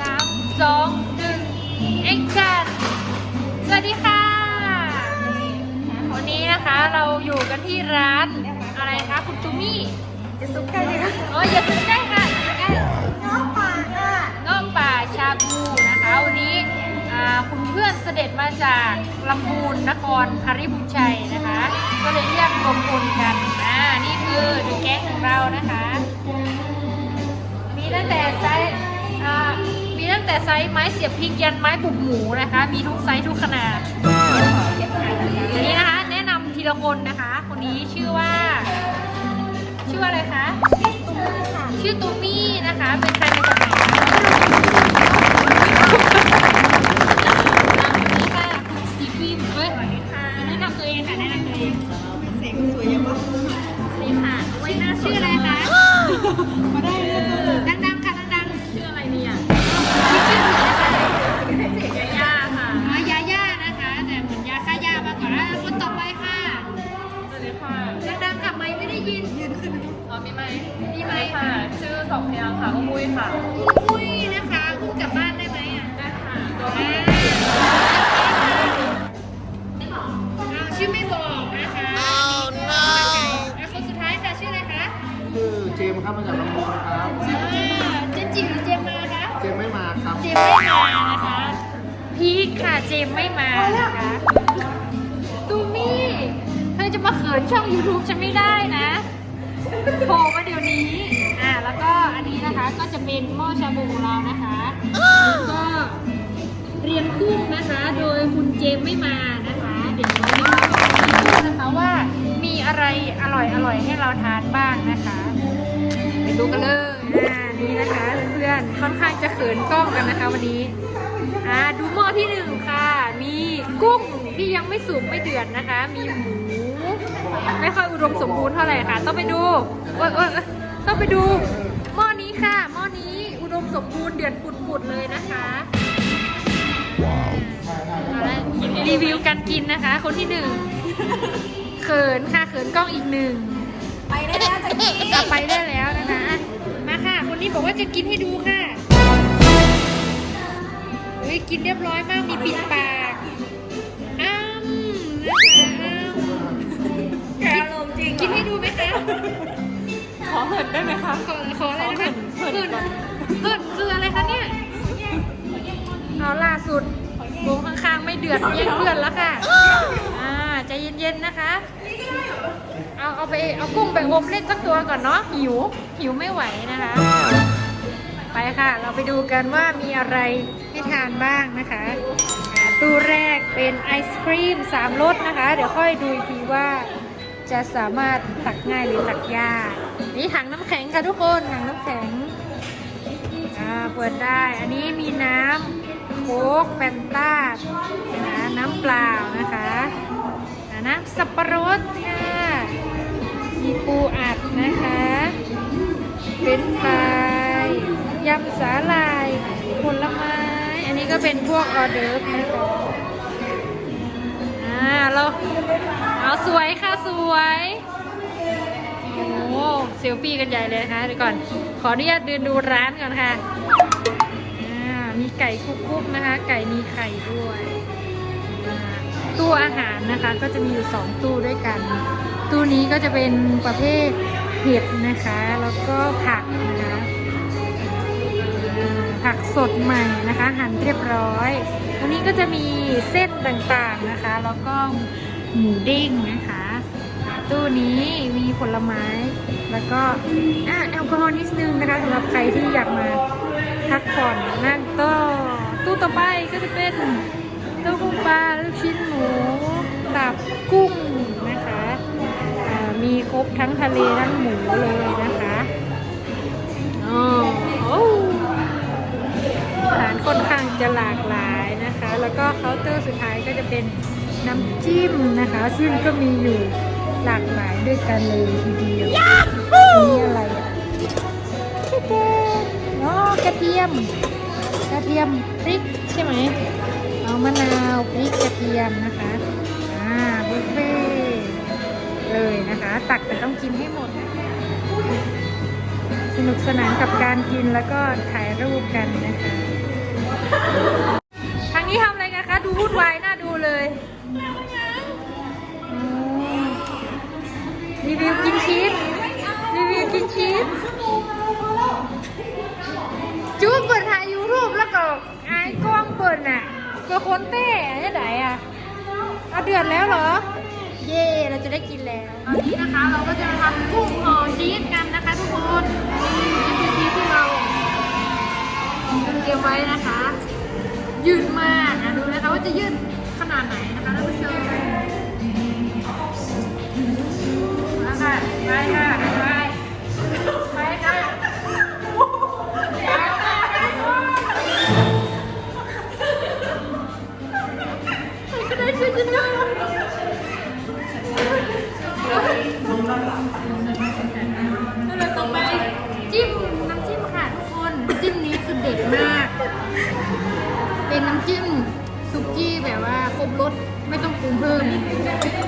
สามสองหนึ่งแอคชั่นสวัสดีค่ะนี่วันนี้นะคะเราอยู่กันที่ร้านอะไรคะคุณตูมี่ จะซุปใกล้เลยค่ะอ๋ออย่าซื้อใกล้ค่ะ ด็จมาจากลำพูนนครฮาริบุญชัยนะคะ ก็เลยเรียกรวมพลกันอ่านี่คือดูแก๊งของเรานะคะ มีตั้งแต่ไซส์อ่ามีตั้งแต่ไซส์ไม้เสียบพริกยันไม้บุกหมูนะคะ มีทุกไซส์ทุกขนาดอันนี้นะคะ แนะนำทีละคนนะคะ คนนี้ชื่อว่า ชื่ออะไรคะ ชื่อตูมี่นะคะ เป็นใครมาจากไหน เองเสียงสวยยังวะนี่ค่ะชื่ออะไรคะมาได้เลยค่ะดังๆค่ะดังๆชื่ออะไรเนี่ยชื่อชื่อถูกนะคะเสียงย่าค่ะอ๋อยาย่านะคะ แต่เหมือนยาฆ่าย่ามากกว่าแล้วคนต่อไปค่ะสวัสดีค่ะดังๆค่ะไม่ไม่ได้ยินยืนขึ้นอ๋อมีไหมมีไหมค่ะ ชื่อสองพยางค์ค่ะก็มุ้ยค่ะอุ้ย ไม่มานะคะ พีคค่ะเจมไม่มานะคะตูมี่เธอจะมาเขินช่อง YouTube ฉันไม่ได้นะโผล่มาเดี๋ยวนี้ อ่าแล้วก็อันนี้นะคะก็จะเป็นหม้อชาบูของเรานะคะแล้วก็เรียงกุ้งนะคะ โดยคุณเจมไม่มานะคะ เดี๋ยวเราจะมาดูนะคะว่ามีอะไรอร่อยอร่อยๆให้เราทานบ้างนะคะ ไปดูกันเลยอ่านี่นะคะเพื่อนๆค่อนข้างจะเขินกล้องกันนะคะวันนี้อ่าดูหม้อที่หนึ่งค่ะ มีกุ้งที่ยังไม่สุกไม่เดือดนะคะ มีหมู ไม่ค่อยอุดมสมบูรณ์เท่าไหร่ค่ะ ต้องไปดูโอ๊ยโอ๊ยโอ๊ยต้องไปดูหม้อนี้ค่ะหม้อนี้อุดมสมบูรณ์เดือดปุดๆเลยนะคะเอาละรีวิวการกินนะคะ คนที่หนึ่งเขินค่ะเขินกล้องอีกหนึ่ง ไปได้แล้วจากนี้จะไปได้แล้วนะคะ มาค่ะ คนนี้บอกว่าจะกินให้ดูค่ะอุ้ยกินเรียบร้อยมาก มีปิดปากอ้ามนะคะอ้ามแกลมจริงกินให้ดูไหมคะ ขอเหินได้ไหมคะ ขอขออะไรนะคะเหินเหินก่อนเหินคืออะไรคะเนี่ยเอาล่าสุดวงข้างๆไม่เดือดแย่งเพื่อนแล้วค่ะ อ่าใจเย็นๆนะคะ เอาเอาไปเอากุ้งไปอบเล่นสักตัวก่อนเนาะหิวหิวไม่ไหวนะคะ ไปค่ะ เราไปดูกันว่ามีอะไรให้ทานบ้างนะคะตู้แรกเป็นไอศครีมสามรสนะคะ เดี๋ยวค่อยดูอีกทีว่าจะสามารถตักง่ายหรือตักยากนี่ถังน้ำแข็งค่ะทุกคนถังน้ำแข็งอ่าเปิดได้ อันนี้มีน้ำโค้กแฟนต้านะน้ำเปล่านะคะน้ำสับปะรดค่ะ เป็นพวกออเดิร์ฟนะคะอ่าเราเอาสวยค่ะสวยโอ้โหเซลฟี่กันใหญ่เลยนะคะเดี๋ยวก่อน ขออนุญาตเดินดูร้านก่อนค่ะอ่ามีไก่คุกๆนะคะ ไก่มีไข่ด้วย ตู้อาหารนะคะก็จะมีอยู่สองตู้ด้วยกัน ตู้นี้ก็จะเป็นประเภทเห็ดนะคะ แล้วก็ผักนะ ผักสดใหม่นะคะ หั่นเรียบร้อย อันนี้ก็จะมีเส้นต่างๆนะคะ แล้วก็หมูเด้งนะคะ ตู้นี้มีผลไม้ แล้วก็แอลกอฮอล์นิดนึงนะคะสำหรับใครที่อยากมาพักผ่อนนั่นก็ตู้ต่อไปก็จะเป็นเต้าหู้ปลาลูกชิ้นหมูตับกุ้งนะคะ มีครบทั้งทะเลทั้งหมูเลยนะคะ หลากหลายนะคะ แล้วก็เคาน์เตอร์สุดท้ายก็จะเป็นน้ำจิ้มนะคะ ซึ่งก็มีอยู่หลากหลายด้วยกันเลยทีเดียวนี่อะไรอะกเทียมอ๋อกระเทียม กระเทียมพริกใช่ไหมเอามะนาวพริกกระเทียมนะคะอ่าบุฟเฟ่เลยนะคะ ตักแต่ต้องกินให้หมดสนุกสนานกับการกินแล้วก็ถ่ายรูปกันนะคะ ทางนี้ทำอะไรกันคะ ดูวุ่นวายน่าดูเลยอืมรีวิวกินชีสรีวิวกินชีสจูเปิดถ่ายยูทูบแล้วก็ไอ้กล้องเปิดน่ะเปิดคนเต้ยังไงอะเอาเดือดแล้วเหรอ เย่เราจะได้กินแล้วตอนนี้นะคะเราก็จะมาทำกุ้งห่อชีสกันนะคะทุกคนนี่คือชีสที่เรา เตรียมไว้นะคะ ยืดมากนะดูนะคะว่าจะยืดขนาดไหนนะคะท่านผู้ชมมาค่ะไปค่ะ กี้